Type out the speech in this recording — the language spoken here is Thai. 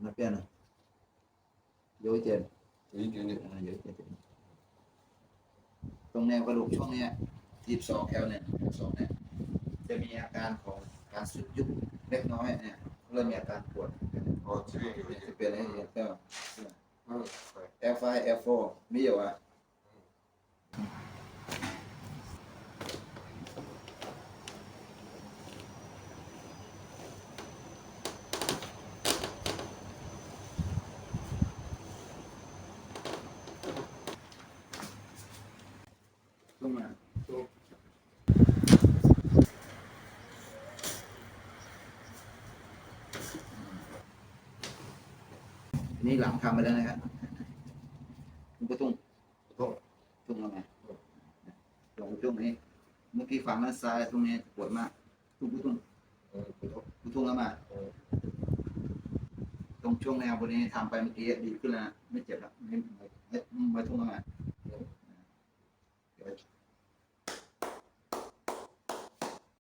nó kia này dối trên นี่เดี๋ยวนี้ à, dối trên ตรงแนวกระดูกช่วงเนี้ยทีบสองแถวเนี่ยสองเนี่ย จะมีอาการของการสุดยุบเล็กน้อยเนี่ย เริ่มมีอาการปวดพอชื่ออยู่จะเป็นอะไรเนี่ยก็อืมไป F5 F4 มีอยู่อะลงมานี่หลังทำไปแล้วนะครับคุณประตุ้งโต้ช่วงแล้วไงลงช่วงนี้เมื่อกี้ฝั่ง ด้านซ้ายตรงนี้ปวดมากตุ้งตุ้งเออไปโต้ตุ้งแล้วมาเออตรงช่วงแนวบนนี้ทำไปเมื่อกี้ดีขึ้นแล้วไม่เจ็บแล้วไม่ไม่ไม่ทุ่งแล้วมา